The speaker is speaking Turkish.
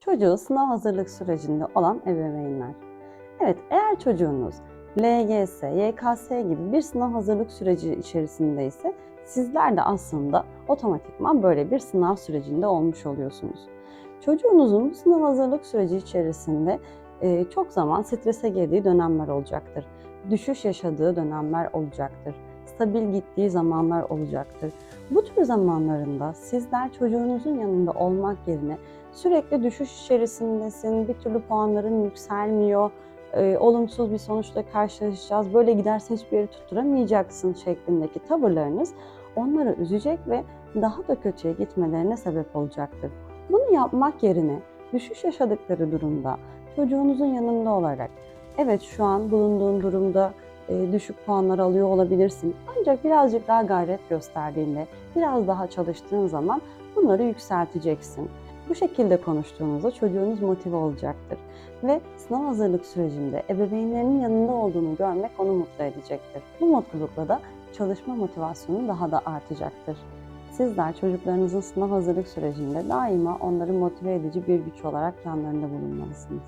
çocuğu sınav hazırlık sürecinde olan ebeveynler. Evet, eğer çocuğunuz LGS, YKS gibi bir sınav hazırlık süreci içerisindeyse sizler de aslında otomatikman böyle bir sınav sürecinde olmuş oluyorsunuz. Çocuğunuzun sınav hazırlık süreci içerisinde e, çok zaman strese girdiği dönemler olacaktır. Düşüş yaşadığı dönemler olacaktır. Stabil gittiği zamanlar olacaktır. Bu tür zamanlarında sizler çocuğunuzun yanında olmak yerine sürekli düşüş içerisindesin, bir türlü puanların yükselmiyor, e, olumsuz bir sonuçla karşılaşacağız, böyle giderse hiçbir yeri tutturamayacaksın şeklindeki tavırlarınız onları üzecek ve daha da kötüye gitmelerine sebep olacaktır. Bunu yapmak yerine düşüş yaşadıkları durumda çocuğunuzun yanında olarak evet şu an bulunduğun durumda düşük puanlar alıyor olabilirsin. Ancak birazcık daha gayret gösterdiğinde, biraz daha çalıştığın zaman bunları yükselteceksin. Bu şekilde konuştuğunuzda çocuğunuz motive olacaktır ve sınav hazırlık sürecinde ebeveynlerinin yanında olduğunu görmek onu mutlu edecektir. Bu mutlulukla da çalışma motivasyonu daha da artacaktır. Sizler çocuklarınızın sınav hazırlık sürecinde daima onları motive edici bir güç olarak yanlarında bulunmalısınız.